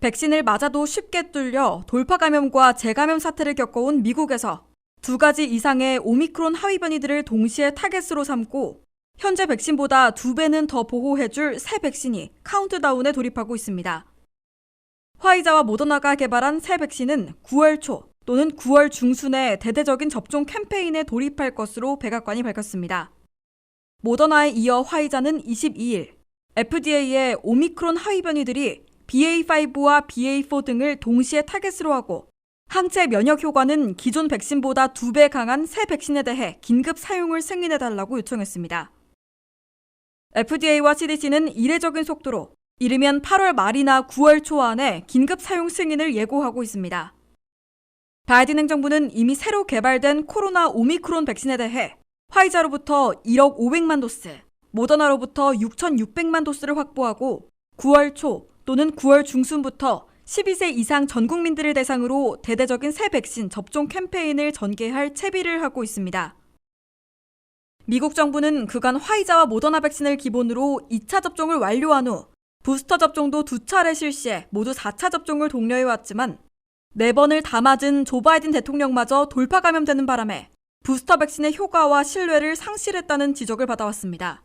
백신을 맞아도 쉽게 뚫려 돌파 감염과 재감염 사태를 겪어온 미국에서 두 가지 이상의 오미크론 하위 변이들을 동시에 타겟으로 삼고 현재 백신보다 두 배는 더 보호해줄 새 백신이 카운트다운에 돌입하고 있습니다. 화이자와 모더나가 개발한 새 백신은 9월 초 또는 9월 중순에 대대적인 접종 캠페인에 돌입할 것으로 백악관이 밝혔습니다. 모더나에 이어 화이자는 22일 FDA의 오미크론 하위 변이들이 BA5와 BA4 등을 동시에 타겟으로 하고 항체 면역 효과는 기존 백신보다 두 배 강한 새 백신에 대해 긴급 사용을 승인해 달라고 요청했습니다. FDA와 CDC는 이례적인 속도로 이르면 8월 말이나 9월 초 안에 긴급 사용 승인을 예고하고 있습니다. 바이든 행정부는 이미 새로 개발된 코로나 오미크론 백신에 대해 화이자로부터 1억 500만 도스, 모더나로부터 6,600만 도스를 확보하고 9월 초 또는 9월 중순부터 12세 이상 전 국민들을 대상으로 대대적인 새 백신 접종 캠페인을 전개할 채비를 하고 있습니다. 미국 정부는 그간 화이자와 모더나 백신을 기본으로 2차 접종을 완료한 후 부스터 접종도 두 차례 실시해 모두 4차 접종을 독려해왔지만 네 번을 다 맞은 조 바이든 대통령마저 돌파 감염되는 바람에 부스터 백신의 효과와 신뢰를 상실했다는 지적을 받아왔습니다.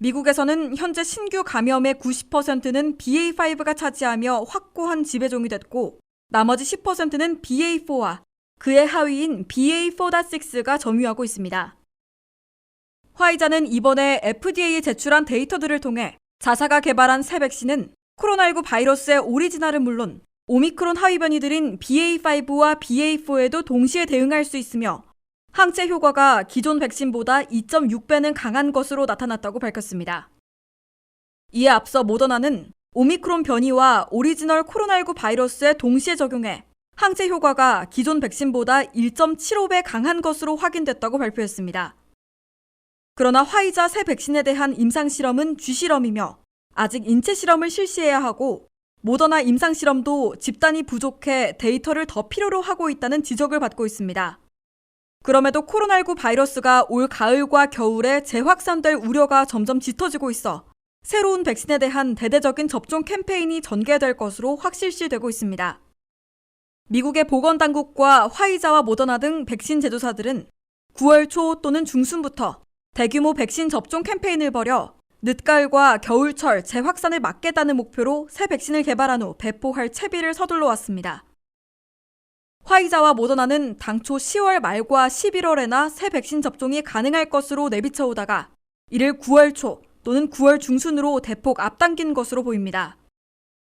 미국에서는 현재 신규 감염의 90%는 BA5가 차지하며 확고한 지배종이 됐고 나머지 10%는 BA4와 그의 하위인 BA4.6가 점유하고 있습니다. 화이자는 이번에 FDA에 제출한 데이터들을 통해 자사가 개발한 새 백신은 코로나19 바이러스의 오리지널은 물론 오미크론 하위 변이들인 BA5와 BA4에도 동시에 대응할 수 있으며 항체 효과가 기존 백신보다 2.6배는 강한 것으로 나타났다고 밝혔습니다. 이에 앞서 모더나는 오미크론 변이와 오리지널 코로나19 바이러스에 동시에 적용해 항체 효과가 기존 백신보다 1.75배 강한 것으로 확인됐다고 발표했습니다. 그러나 화이자 새 백신에 대한 임상 실험은 쥐실험이며 아직 인체 실험을 실시해야 하고 모더나 임상 실험도 집단이 부족해 데이터를 더 필요로 하고 있다는 지적을 받고 있습니다. 그럼에도 코로나19 바이러스가 올 가을과 겨울에 재확산될 우려가 점점 짙어지고 있어 새로운 백신에 대한 대대적인 접종 캠페인이 전개될 것으로 확실시되고 있습니다. 미국의 보건당국과 화이자와 모더나 등 백신 제조사들은 9월 초 또는 중순부터 대규모 백신 접종 캠페인을 벌여 늦가을과 겨울철 재확산을 막겠다는 목표로 새 백신을 개발한 후 배포할 채비를 서둘러 왔습니다. 화이자와 모더나는 당초 10월 말과 11월에나 새 백신 접종이 가능할 것으로 내비쳐 오다가 이를 9월 초 또는 9월 중순으로 대폭 앞당긴 것으로 보입니다.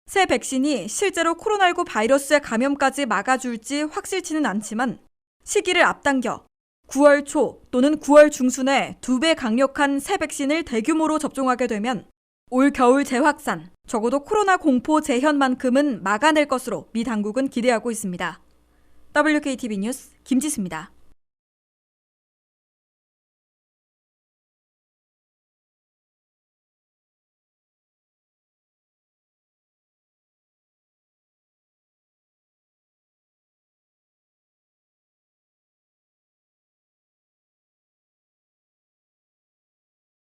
새 백신이 실제로 코로나19 바이러스의 감염까지 막아줄지 확실치는 않지만 시기를 앞당겨 9월 초 또는 9월 중순에 두 배 강력한 새 백신을 대규모로 접종하게 되면 올 겨울 재확산, 적어도 코로나 공포 재현만큼은 막아낼 것으로 미 당국은 기대하고 있습니다. WKTV 뉴스 김지수입니다.